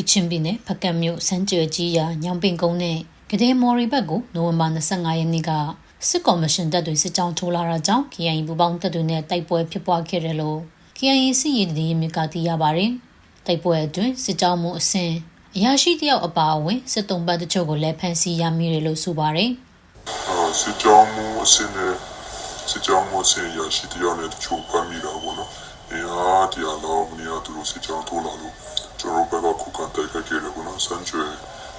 ကချင်ပြည်နယ်ဖကတ်မြို့စမ်းကြွယ်ကြီးရာညောင်ပင်ကုန်းနဲ့ကတဲ့မော်ရီဘက်ကိုနိုဝင်ဘာ25ရက်နေ့ကစစ်ကော်မရှင်တပ်တွေစစ်ကြောင်းထိုးလာတာကြောင့် KIA ပူပေါင်းတပ်တွေနဲ့တိုက်ပွဲဖြစ်ပွားခဲ့တယ်လို့ KIA စစ်ရေးတည်မြစ်ကသိရပါတယ်။တိုက်ပွဲအတွင်းစစ်ကြောင်းမှုအဆင့်အရာရှိတယောက်အပါအဝင်စစ်တုံးပတ်တချို့ကိုလည်းဖမ်းဆီးရမိတယ်လို့ဆိုပါတယ်အာစစ်ကြောင်းမှုအစင်းနဲ့စစ်ကြောင်းမှုအစင်းရရှိတရားနဲ့တချို့ဖမ်းမိတာပေါ့နော်။အင်အားတရားလောက်မင်းကသူတို့စစ်ကြောင်းထိုးလာလို့ကျွန်တော်ဘက်ကခု ခံတိုက်ခိုက်ခဲ့တယ်ပေါ့နော်။စမ်းချွေ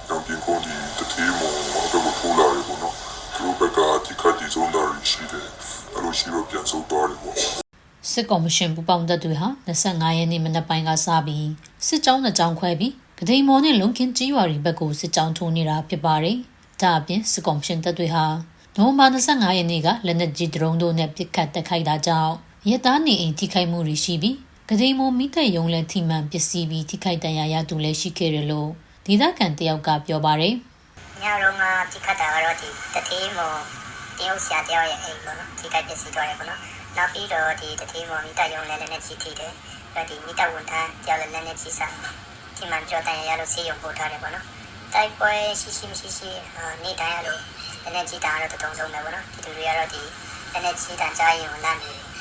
ရောင်ပြင်ကုန်ဒီတတိမောဘက်ကထိုးလာတယ်ပေါ့နော်။သူတို့ဘက်ကဒီကတိစုံတာရှိတယ်။အဲ့လိုရှိတော့ပြန်ဆုတ်သွားတယ်ပေါ့။စစ်ကော်မရှင်ပူပေါင်းတပ်တွေဟာ25ရက်နေ့မနက်ပိုင်းကစပြီးစစ်ကြောင်းနှစ်ကြောင်းခွဲပြီးကတိန်မော်နဲ့လုံကင်းကြီးရွာတွေဘက်ကိုစစ်ကြောင်းထိုးနေတာဖြစ်ပါတယ်။ဒါအပြင်စစ်ကော်မရှင်တပ်တွေဟာနိုဝင်ဘာ25ရက်နေ့ကလက်နက်ကြီးဒရုန်းတို့နဲ့ပစ်ခတ်တိုက်ခိုက်တာကြောင့်ရဲသားနေအိမ်ထိခိုက်မှုတွေရှိပြီး ကတိန်မော်မိသက်ယုံလည်းထိမှန်ပစ္စည်းပြီးထိခိုက်ဒဏ်ရာရသူလည်းရှိခဲ့တယ်လို့ဒေသခံတယောက်ကပြောပါတယ်ညတော့ငါဒီခတ်တာကတော့ဒီတတိမောတယောက်ဆရာတယောက်ရဲ့အိမ်ပေါ့နော်ဒီကပစ္စည်းသွားတယ်ပေါ့နော်နောက်ပြီးတော့ဒီတတိမောမိတယုံလည်းလည်းနဲ့ကြီးထိတယ်ပြီးဒီမိတဝန်ထမ်းတယောက်လည်းလည်းနဲ့ကြီးစားဒီမှကြောတန်ရရလို့ဆေးရုံပို့ထားတယ်ပေါ့နော်တိုက်ပွဲရှိရှိမရှိရှိနေ့တိုင်းရလို့လည်းနဲ့ကြီးတာကတော့တုံးဆုံးပဲပေါ့နော်ဒီလူတွေကတော့ဒီလည်းနဲ့ကြီးတန်ကြားရင်လန့်နေတယ်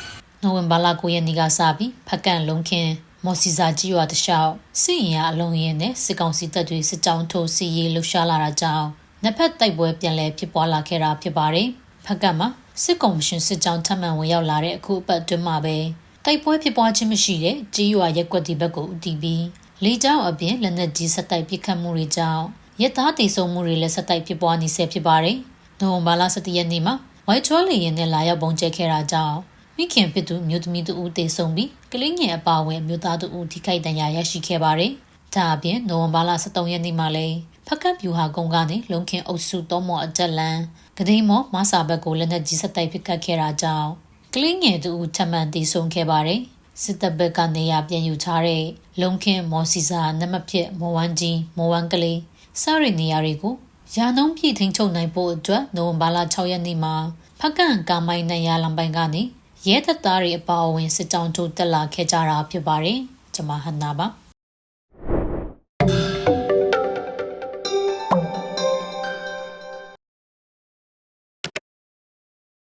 နိုဝင်ဘာလ9ရက်နေ့ကစပြီးဖက်ကန်လုံးခင်းမော်စီစာကြီးရွာတလျှောက်စစ်ရင်ရအလုံးရင်နဲ့စစ်ကောင်စီတပ်တွေစစ်ကြောင်းထိုးစီရေးလှုပ်ရှားလာတာကြောင့်နှစ်ဖက်တိုက်ပွဲပြန်လည်ဖြစ်ပွားလာခဲ့တာဖြစ်ပါတယ်။ဖက်ကန်မှာစစ်ကောင်မရှင်စစ်ကြောင်းထပ်မံဝင်ရောက်လာတဲ့အခုအပတ်အတွင်းမှာပဲတိုက်ပွဲဖြစ်ပွားခြင်းမရှိတဲ့ကြီးရွာရက်ကွက်ဒီဘက်ကိုဦးတည်ပြီးလေကြောင်းအပြင်လက်နက်ကြီးဆက်တိုက်ပစ်ခတ်မှုတွေကြောင့်ရက်သားတေဆုံမှုတွေလည်းဆက်တိုက်ဖြစ်ပွားနေဆဲဖြစ်ပါတယ်။နိုဝင်ဘာလ17ရက်နေ့မှာဝိုက်ချောလေရင်နဲ့လာရောက်ပုံကျဲခဲ့တာကြောင့် မိခင်ဖြစ်သူမြို့သမီးတူဦးတေဆုံပြီးကလေးငယ်အပါအဝင်မြို့သားတူဦးထိခိုက်ဒဏ်ရာရရှိခဲ့ပါတယ်။ဒါအပြင်နိုဝင်ဘာလ23ရက်နေ့မှာလည်းဖက်ကတ်ပြူဟာကုန်းကနေလုံခင်အုပ်စုသုံးမော်အကြက်လန်ကတိန်မော်မဆာဘက်ကိုလက်နက်ကြီးဆက်တိုက်ပစ်ခတ်ခဲ့တာကြောင့်ကလေးငယ်တူဦးထပ်မံတေဆုံခဲ့ပါတယ်။စစ်တပ်ဘက်ကနေရပြန်ယူထားတဲ့လုံခင်မော်စီစာနမဖြစ်မော်ဝမ်းကြီးမော်ဝမ်းကလေးစရနေရာတွေကိုရာနှုံးပြည့်ထိန်ချုပ်နိုင်ဖို့အတွက်နိုဝင်ဘာလ6ရက်နေ့မှာဖက်ကန်ကာမိုင်းနိုင်ရလံပိုင်ကနေ ရဲတပ်သားတွေအပါအဝင်စစ်ကြောင်းထိုးတက်လာခဲ့ကြတာဖြစ်ပါတယ်။ကျွန်မဟန်နာပါ